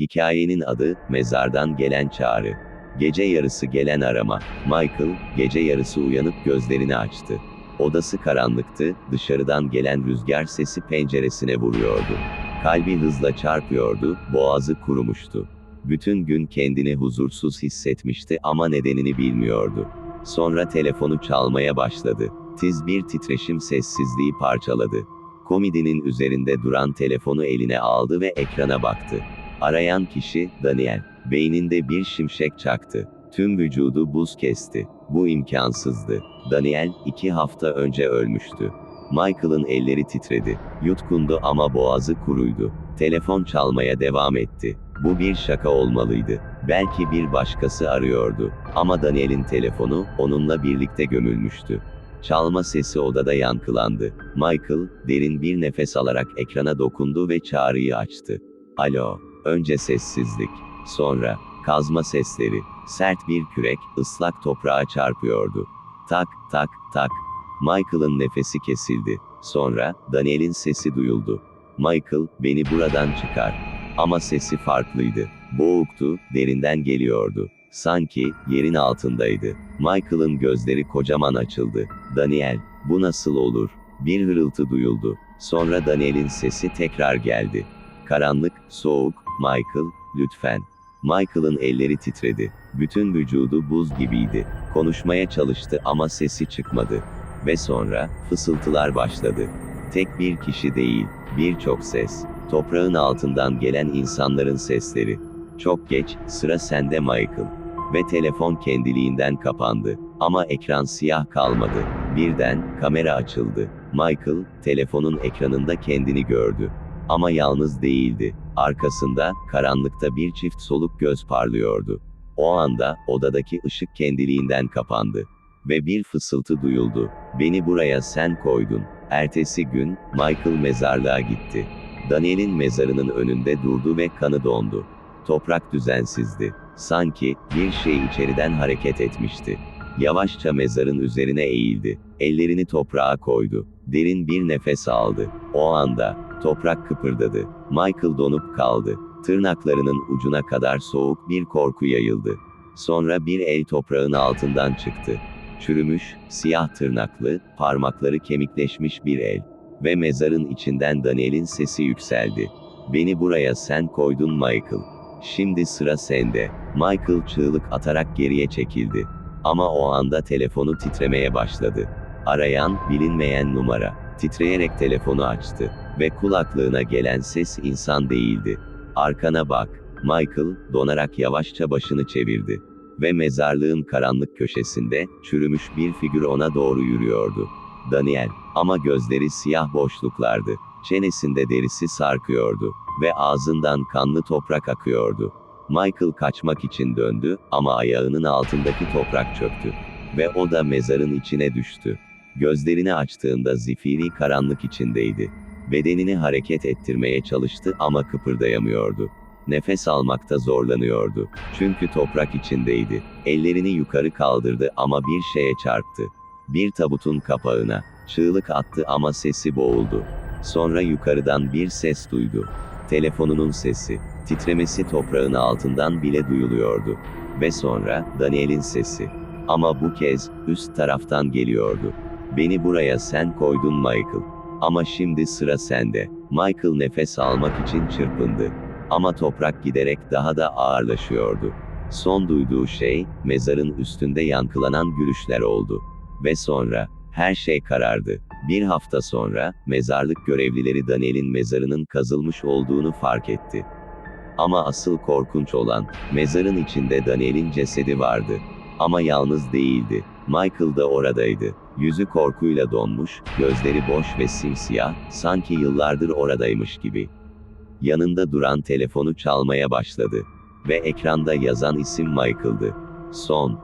Hikayenin adı, Mezardan Gelen Çağrı. Gece yarısı gelen arama. Michael, gece yarısı uyanıp gözlerini açtı. Odası karanlıktı, dışarıdan gelen rüzgar sesi penceresine vuruyordu. Kalbi hızla çarpıyordu, boğazı kurumuştu. Bütün gün kendini huzursuz hissetmişti ama nedenini bilmiyordu. Sonra telefonu çalmaya başladı. Tiz bir titreşim sessizliği parçaladı. Komodinin üzerinde duran telefonu eline aldı ve ekrana baktı. Arayan kişi, Daniel. Beyninde bir şimşek çaktı. Tüm vücudu buz kesti. Bu imkansızdı. Daniel, iki hafta önce ölmüştü. Michael'ın elleri titredi. Yutkundu ama boğazı kuruydu. Telefon çalmaya devam etti. Bu bir şaka olmalıydı. Belki bir başkası arıyordu. Ama Daniel'in telefonu, onunla birlikte gömülmüştü. Çalma sesi odada yankılandı. Michael, derin bir nefes alarak ekrana dokundu ve çağrıyı açtı. Alo. Önce sessizlik. Sonra, kazma sesleri. Sert bir kürek, ıslak toprağa çarpıyordu. Tak, tak, tak. Michael'ın nefesi kesildi. Sonra, Daniel'in sesi duyuldu. Michael, beni buradan çıkar. Ama sesi farklıydı. Boğuktu, derinden geliyordu. Sanki, yerin altındaydı. Michael'ın gözleri kocaman açıldı. Daniel, bu nasıl olur? Bir hırıltı duyuldu. Sonra Daniel'in sesi tekrar geldi. Karanlık, soğuk, Michael, lütfen. Michael'ın elleri titredi. Bütün vücudu buz gibiydi. Konuşmaya çalıştı ama sesi çıkmadı. Ve sonra, fısıltılar başladı. Tek bir kişi değil, birçok ses. Toprağın altından gelen insanların sesleri. Çok geç, sıra sende Michael. Ve telefon kendiliğinden kapandı. Ama ekran siyah kalmadı. Birden, kamera açıldı. Michael, telefonun ekranında kendini gördü. Ama yalnız değildi. Arkasında, karanlıkta bir çift soluk göz parlıyordu. O anda, odadaki ışık kendiliğinden kapandı. Ve bir fısıltı duyuldu. Beni buraya sen koydun. Ertesi gün, Michael mezarlığa gitti. Daniel'in mezarının önünde durdu ve kanı dondu. Toprak düzensizdi. Sanki, bir şey içeriden hareket etmişti. Yavaşça mezarın üzerine eğildi. Ellerini toprağa koydu. Derin bir nefes aldı. O anda, toprak kıpırdadı. Michael donup kaldı. Tırnaklarının ucuna kadar soğuk bir korku yayıldı. Sonra bir el toprağın altından çıktı. Çürümüş, siyah tırnaklı, parmakları kemikleşmiş bir el. Ve mezarın içinden Daniel'in sesi yükseldi. Beni buraya sen koydun Michael. Şimdi sıra sende. Michael çığlık atarak geriye çekildi. Ama o anda telefonu titremeye başladı. Arayan, bilinmeyen numara. Titreyerek telefonu açtı. Ve kulaklığına gelen ses insan değildi. Arkana bak. Michael, donarak yavaşça başını çevirdi. Ve mezarlığın karanlık köşesinde, çürümüş bir figür ona doğru yürüyordu. Daniel, ama gözleri siyah boşluklardı. Çenesinde derisi sarkıyordu. Ve ağzından kanlı toprak akıyordu. Michael kaçmak için döndü ama ayağının altındaki toprak çöktü. Ve o da mezarın içine düştü. Gözlerini açtığında zifiri karanlık içindeydi. Bedenini hareket ettirmeye çalıştı ama kıpırdayamıyordu. Nefes almakta zorlanıyordu. Çünkü toprak içindeydi. Ellerini yukarı kaldırdı ama bir şeye çarptı. Bir tabutun kapağına. Çığlık attı ama sesi boğuldu. Sonra yukarıdan bir ses duydu. Telefonunun sesi. Titremesi toprağın altından bile duyuluyordu. Ve sonra, Daniel'in sesi. Ama bu kez, üst taraftan geliyordu. Beni buraya sen koydun Michael. Ama şimdi sıra sende. Michael nefes almak için çırpındı. Ama toprak giderek daha da ağırlaşıyordu. Son duyduğu şey, mezarın üstünde yankılanan gülüşler oldu. Ve sonra, her şey karardı. Bir hafta sonra, mezarlık görevlileri Daniel'in mezarının kazılmış olduğunu fark etti. Ama asıl korkunç olan, mezarın içinde Daniel'in cesedi vardı. Ama yalnız değildi. Michael da oradaydı. Yüzü korkuyla donmuş, gözleri boş ve simsiyah, sanki yıllardır oradaymış gibi. Yanında duran telefonu çalmaya başladı. Ve ekranda yazan isim Michael'dı. Son,